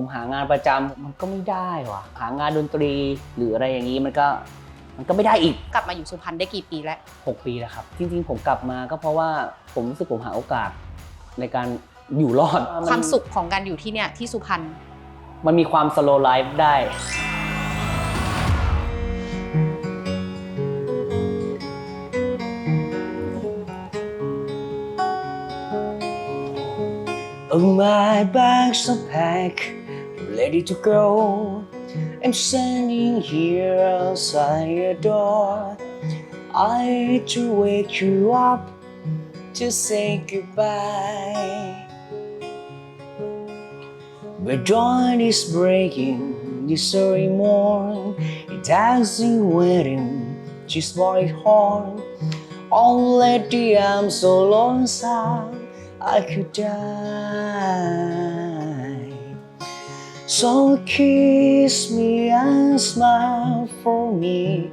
ผมหางานประจำมันก็ไม่ได้ว่ะ หางานดนตรีหรืออะไรอย่างนี้มันก็มันก็ไม่ได้อีก กลับมาอยู่สุพรรณได้กี่ปีแล้ว 6 ปีแล้วครับ จริง ๆ ผมกลับมาก็เพราะว่าผมรู้สึกผมหาโอกาสในการอยู่รอด ความสุขของการอยู่ที่เนี่ยที่สุพรรณ มันมีความสโลไลฟ์ได้ Oh my bags are packed, ready to go. I'm standing here outside your door. I to wake you up to say goodbye. But dawn is breaking this early morn. A dancing wedding, she's very horn. Oh, lady, I'm so lonesome, I could die. So kiss me and smile for me.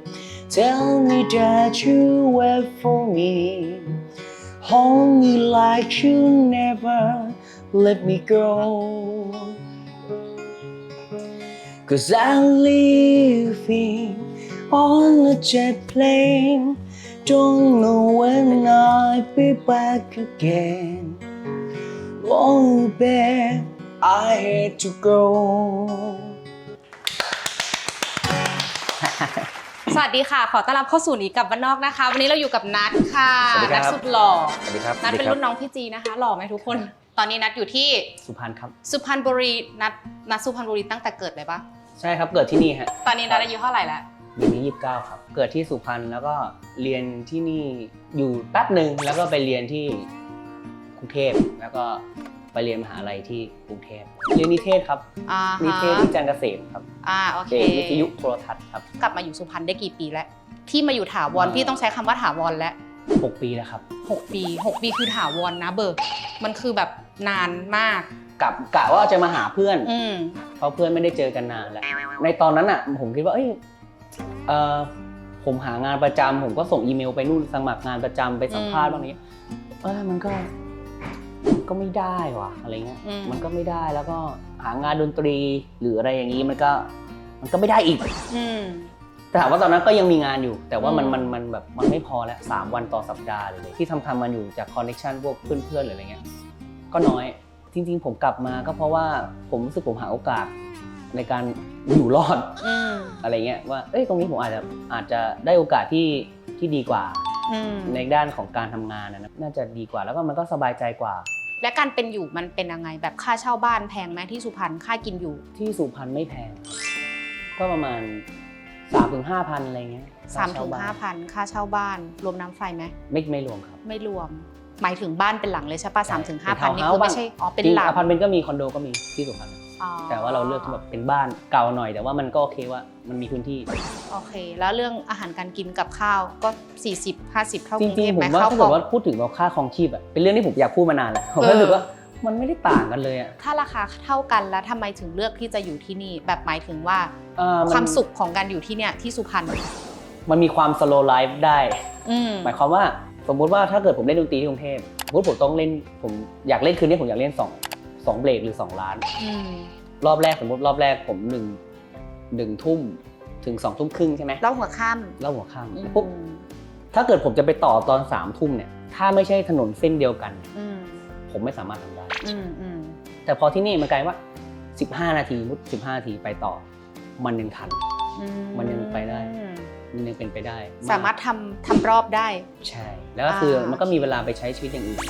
Tell me that you wait for me. Hold me like you never let me go. Cause I'm leaving on a jet plane. Don't know when I'll be back again. Oh, babe, I hate to go. สวัสดีค่ะ ขอต้อนรับเข้าสู่หนีกลับบ้านนอกนะคะ วันนี้เราอยู่กับนัทค่ะ สวัสดีครันับ ทสุดหล่อ สวัสดีครับนัทเป็นรุ่นน้องพี่จีนะคะ หล่อไหมทุกคน ตอนนี้นัทอยู่ที่สุพรรณครับ สุพรรณบุรี นัทนัทสุพรรณบุรีตั้งแต่เกิดเลยปะใช่ครับ เกิดที่นี่ฮะตอนนี้นัทอายุเท่าไหร่แล้วปีนี้ยี่สิบเก้าครับ เกิดที่สุพรรณแล้วก็เรียนที่นี่อยู่แป๊บหนึ่งแล้วก็ไปเรียนที่กรุงเทพแล้วก็ ไปเรียนมหาลัยที่กรุงเทพเรียนนิเทศครับ อ่านิฮะเทศที่จันทร์เกษมครับอ่าโอเค เอกวิทยุโทรทัศน์ครับ กลับมาอยู่สุพรรณได้กี่ปีแล้ว ที่มาอยู่ถาวรอ่า พี่ต้องใช้คำว่าถาวรแล้วหกปีแล้วครับ หกปีหกปีคือถาวรนะเบิร์มันคือแบบนานมาก กลับกะว่าจะมาหาเพื่อน อืม เพราะเพื่อนไม่ได้เจอกันนานแล้ว ในตอนนั้นอะผมคิดว่าเอ้ยเออผมหางานประจำผมก็ส่งอีเมลไปนู่นสมัครงานประจำไปสัมภาษณ์อืม บางนี้เออมันก็มัน ก็ไม่ได้ว่ะอะไรเงี้ย อืม มันก็ไม่ได้แล้วก็หางานดนตรีหรืออะไรอย่างนี้มันก็มันก็ไม่ได้อีก อืม แต่ถามว่าตอนนั้นก็ยังมีงานอยู่ แต่ว่ามันอืม มันมันแบบมันไม่พอแล้วสามวันต่อสัปดาห์เลยที่ทำทำมันอยู่จากคอนเนคชันพวกเพื่อนๆหรืออะไรเงี้ยก็น้อยจริง ๆ ผมกลับมาก็เพราะว่าผมรู้สึกผมหาโอกาสในการอยู่รอด อืม อะไรเงี้ยว่าเอ้ยตรงนี้ผมอาจจะอาจจะได้โอกาสที่ที่ดีกว่า อืมในด้านของการทำงานนะนะน่าจะดีกว่าแล้วก็มันก็สบายใจกว่า และการเป็นอยู่มันเป็นยังไงแบบค่าเช่าบ้านแพงไหมที่สุพรรณค่ากินอยู่ ที่สุพรรณไม่แพงครับก็ประมาณ3ามถึงห้าพันอะไรเงี้ย3ามค่ถึงเช่บ้ห้าพันค่าเช่าบ้าน รวมน้ำไฟไหมไม่ไม่รวมครับ ไม่รวม หมายถึงบ้านเป็นหลังเลยใช่ปะใช่สามถึงเป็ห้านพันนี่ townhouse คือไม่บ้านใช่ อ๋อ เป็นจริงหลัง อพาร์ตเมนต์ก็มีคอนโดก็มีที่สุพรรณอ๋อ แต่ว่าเราเลือกที่แบบเป็นบ้านเก่าหน่อย แต่ว่ามันก็โอเคว่ามันมีพื้นที่ โอเค แล้วเรื่องอาหารการกินกับข้าวก็ 40 50 เท่ากจรุงเทริงพๆผไหมมว่าข้าวถ้าขเกิองดว่าพูดถึงแบบค่าครองชีพอะเป็นเรื่องที่ผมอยากพูดมานานแล้วผมเออรู้สึกว่ามันไม่ได้ต่างกันเลยอะถ้าราคาเท่ากันแล้วทำไมถึงเลือกที่จะอยู่ที่นี่ แบบหมายถึงว่าเอ่อนความสุขของการอยู่ที่เนี่ยที่สุพรรณมันมีความสโลไลฟ์ได้ อืม หมายความว่าสมมุติว่าถ้าเกิดผมเล่นดนตรีที่กรุงเทพสมมติผมต้องเล่นผมอยากเล่นคืนนี้ผมอยากเล่นสอง สองเบรกหรือสองล้าน อืมรอบแรกสมมติรอบแรกผมหนึ่งหนึ่งทุ่มถึงสองทุ่มครึ่งใช่ไหมแล้วหัวค่แล้วหัวค่ำอืมำปุ๊บถ้าเกิดผมจะไปต่อตอนสามทุ่มเนี่ยถ้าไม่ใช่ถนนเส้นเดียวกัน อืมผมไม่สามารถทำได้ อืมอืมแต่พอที่นี่มันกลายว่า 15 นาทีมุด15 นาทีไปต่อ มันยังทัน อืมันยังไปได้มันยังเป็นไปได้กสามารถทำทำรอบได้ ใช่ แล้วก็คืออามันก็มีโอเคเวลาไปใช้ชีวิตอย่างอื่น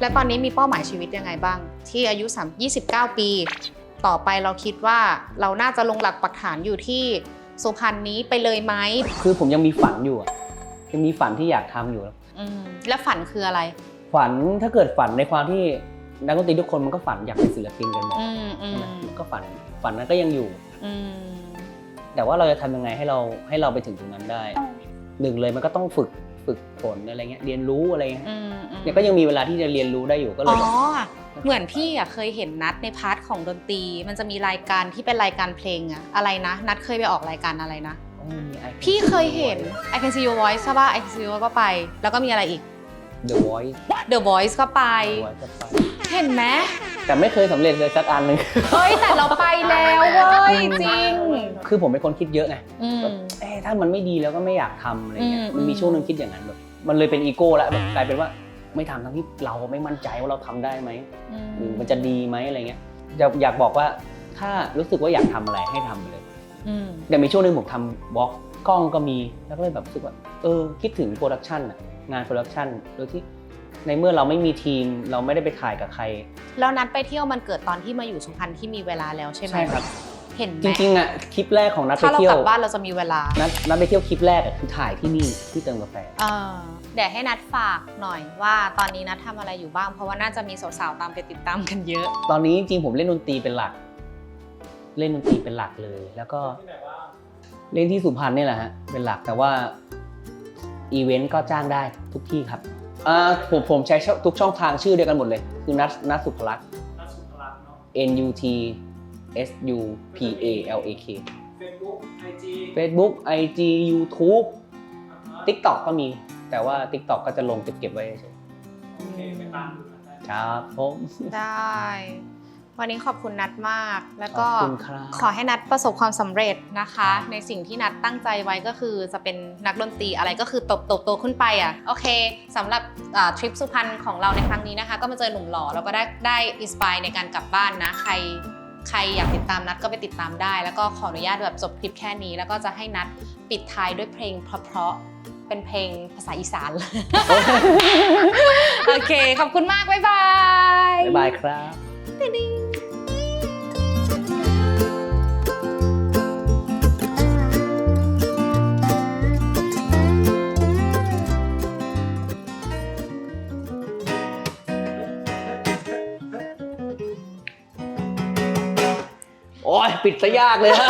และตอนนี้มีเป้าหมายชีวิตยังไงบ้าง ที่อายุ3 29 ปี ต่อไปเราคิดว่าเราน่าจะลงหลักปักฐานอยู่ที่สุพรรณนี้ไปเลยไหมคือผมยังมีฝันอยู่อะยังมีฝันที่อยากทำอยู่ อืมและฝันคืออะไร ฝันถ้าเกิดฝันในความที่นักดนตรีทุกคนมันก็ฝันอยากเป็นศิลปินกันหมดอืมอืใช่มไหมก็ฝันฝันนั้นก็ยังอยู่ อืมแต่ว่าเราจะทำยังไงให้เราให้เราไปถึงตรงนั้นได้หนึ่งเลยมันก็ต้องฝึก ฝึกฝนอะไรเงี้ยเรียนรู้อะไรเงี้ยอืมอืมเนี่ยก็ยังมีเวลาที่จะเรียนรู้ได้อยู่ก็เลอ๋ยอ แบบเหมือนพี่อะเคยเห็นนัดในพาร์ทของดนตรี มันจะมีรายการที่เป็นรายการเพลงอะอะไรนะ นัดเคยไปออกรายการอะไรนะอ๋อต้องมี I Can พี่เคย See เห็น Your I Can See Your Voice ใช่ป่ะ I Can See Your Voice ก็ไป แล้วก็มีอะไรอีก Voice The Voice The Voice ก็ไป The Voice ก็ไป เห็นไหมแต่ไม่เคยสำเร็จเลยสักอันหนึ่ง เฮ้ยแต่เราไปแล้วเว้ยจริง คือผมเป็นคนคิดเยอะไงอืม เอ๊ะถ้ามันไม่ดีแล้วก็ไม่อยากทำอะไรเงี้ย อืม มันมีอืมช่วงหนึงคิดอย่างนั้นแบบ มันเลยเป็นอีโก้แล้วแบบกลายเป็นว่าไม่ทำทั้งที่เราไม่มั่นใจว่าเราทำได้ไหมอืมหรือมันจะดีไหมอะไรเงี้ยอยากอยากบอกว่าถ้ารู้สึกว่าอยากทำอะไรให้ทำไปเลย อืม แต่มีช่วงหนึงผมทำบล็อกกล้องก็มีแล้วก็เลยแบบรู้สึกว่าเออคิดถึงโปรดักชันอะงานโปรดักชันโดยที่ ในเมื่อเราไม่มีทีมเราไม่ได้ไปถ่ายกับใคร แล้วนัดไปเที่ยวมันเกิดตอนที่มาอยู่สุพรรณที่มีเวลาแล้วใช่ไหมใช่ครับ เห็นไหมจริงๆอะคลิปแรกของนัดไปถ้าเราเที่ยกวลับบ้านเราจะมีเวลานัดนัดไปเที่ยวคลิปแรกอะคือถ่ายที่นี่ที่เติมกาแฟ เออเดี๋ยวให้นัดฝากหน่อยว่าตอนนี้นัดทำอะไรอยู่บ้าง เพราะว่าน่าจะมีสาวๆตามไปติดตามกันเยอะ ตอนนี้จริงๆผมเล่นดนตรีเป็นหลัก เล่นดนตรีเป็นหลักเลย แล้วก็เล่นที่สุพรรณนี่แหละฮะเป็นหลักแต่ว่าอีเวนต์ก็จ้างได้ทุกที่ครับ อ่าผมผมใช้ช่องทุกช่องทางชื่อเดียวกันหมดเลย คือนัทนัทสุภลักษณ์ นักสุภลักษณ์เนาะ N U T S U P A L A K Facebook IG Facebook IG YouTube อ่าฮะ TikTok ก็มี แต่ว่า TikTok ก็จะลงเก็บๆไว้เฉยโอเคไปตามดูกันได้ ๆครับผม ได้ วันนี้ขอบคุณนัดมาก แล้วขก็อบคุณครับ ขอให้นัดประสบความสำเร็จนะคะ ในสิ่งที่นัดตั้งใจไว้ก็คือจะเป็นนักดนตรีอะไรก็คือโตบโตบโตขึ้นไปอะโอเคสำหรับทริปสุพรรณของเราในครั้งนี้นะคะ ก็มาเจอหนุ่มหล่อแล้วก็ได้ได้อินสปายในการกลับบ้านนะใคร ใครอยากติดตามนัดก็ไปติดตามได้ แล้วก็ขออนุญาตแบบจบคลิปแค่นี้ แล้วก็จะให้นัดปิดท้ายด้วยเพลงเพราะๆเป็นเพลงภาษาอีสาน โอเค ขอบคุณมาก บ๊ายบาย บ๊ายบายครับโยปิดซะยากเลยฮะ